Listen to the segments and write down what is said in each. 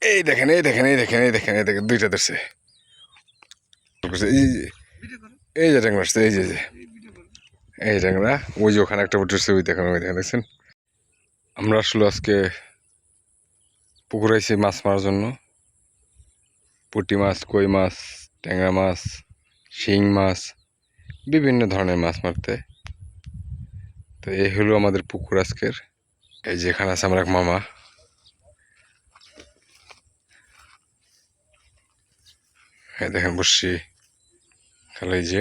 এই দেখেন এই দেখেন এই দেখেন এই দেখেন এই দেখেন, দুইটা ধরছে। এই যে- এই যে ট্যাংরা আসছে, এই যে, এই ট্যাংরা, ওই যে ওখানে একটা উঠেছে, ওই দেখেন ওই দেখেন, দেখছেন? আমরা আসলে আজকে পুকুরে আইছি মাছ মারার জন্য, পুঁটি মাছ, কই মাছ, ট্যাংরা মাছ, শিং মাছ, বিভিন্ন ধরনের মাছ মারতে। তো এই হলো আমাদের পুকুর আজকের। এই যে এখানে আছে আমার এক মামা। এই দেখেন বসছি। তাহলে এই যে,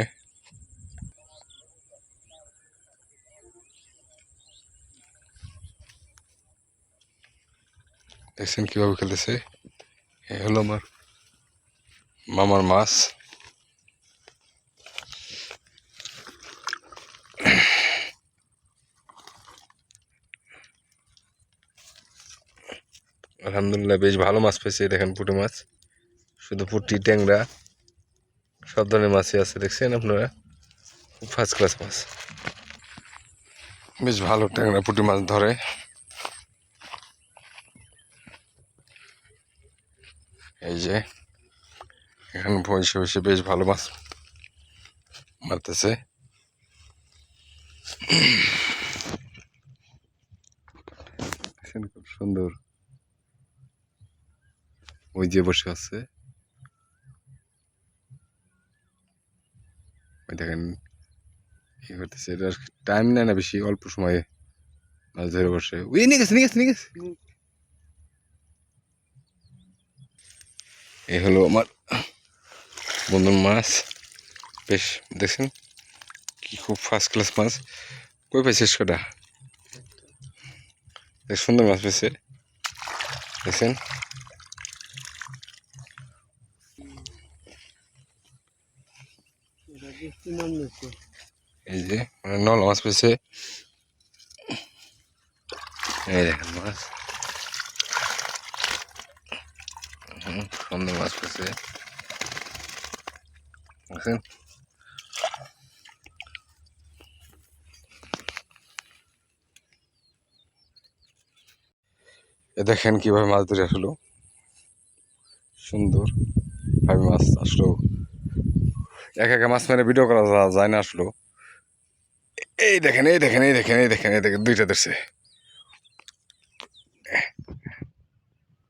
দেখছেন কীভাবে খেলতেছে? এই হলো আমার মামার মাছ। আলহামদুলিল্লাহ, বেশ ভালো মাছ পেয়েছে দেখেন পুঁটি মাছ। শুধু পুঁটি, ট্যাংরা, সব ধরনের মাছই আছে, দেখছেন আপনারা? খুব ফার্স্ট ক্লাস মাছ। বেশ ভালো ট্যাংরা পুঁটি মাছ ধরে। এই যে, এখানে বসে বসে বেশ ভালো মাছ মারতেছে। খুব সুন্দর। ওই যে বসে আছে। ওই দেখেন, কি করতেছে? এটা টাইম নেয় না বেশি, অল্প সময়ে মাছ ধরে বসে। ওই নিয়ে গেছে নিয়ে গেছে, নিয়ে এই হলো আমার বন্ধুর মাছ। বেশ, দেখছেন? কি খুব ফার্স্ট ক্লাস মাছ। কই পাইছিস কটা সুন্দর মাছ পেয়েছে দেখছেন? এই যে নল মাছ পেয়েছে এই দেখেন মাছ হুম, সুন্দর মাছ পেয়েছে দেখছেন দেখেন কীভাবে মাছ ধরে আসলো। সুন্দর। ভাবে মাছ আসলো। এক একা মাছ মেরে ভিডিও করা যায় না আসলো এই দেখেন এই দেখেন এই দেখেন এই দেখেন এই দেখেন, দুইটা ধরছে।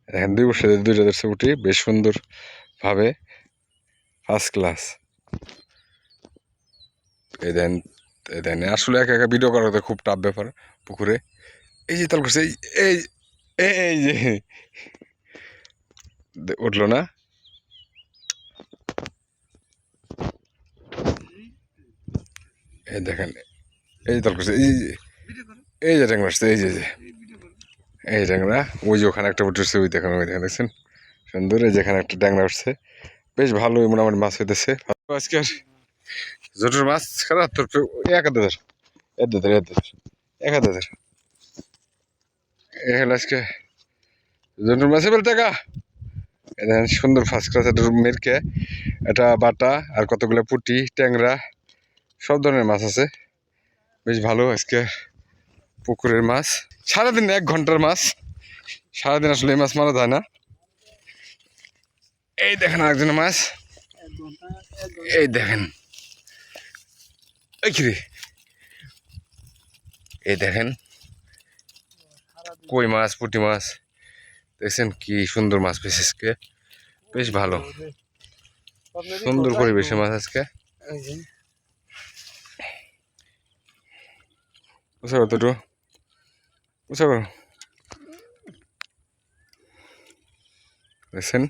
দেখেন, দুই বছর দুইটা ধরছে উঠি, বেশ সুন্দর ভাবে ফার্স্ট ক্লাস এই দেন এই দেন, আসলে একা একা ভিডিও করা খুব টাফ ব্যাপার পুকুরে। এই যে তাল করছে এই এই যে উঠল না? এই দেখেন এই যে তাল করছে এই যে এই যে ট্যাংরা আসছে এই যে এই যে। এই ট্যাংরা ওই যে ওখানে একটা উঠেছে ওই দেখেন ওই দেখেন দেখছেন? সুন্দর এই যেখানে একটা ট্যাংরা উঠছে। বেশ ভালো মোটামুটি মাছ হইতেছে। আজকে আর জোটের মাছ খারাপ তোর এক ধর এক ধর এক ধর এক ধর। এ হলো আজকে জোটের মাছে বলতে টাকা এই দেখেন সুন্দর ফার্স্ট ক্লাস একটা মেরকে এটা বাটা আর কতগুলো পুটি ট্যাংরা। সব ধরনের মাছ আছে। বেশ ভালো আজকে পুকুরের মাছ। সারাদিন এক ঘণ্টার মাছ। সারাদিন আসলে এই মাছ মারা যায় না। এই দেখেন আরেকজনের মাছ। এই দেখেন। এই এই দেখেন। কই মাছ, পুঁটি মাছ? দেখছেন কি সুন্দর মাছ পেয়েছে আজকে। বেশ ভালো। সুন্দর পরিবেশে মাছ আজকে। বুঝতে পারতো একটু বুঝতে পারো দেখছেন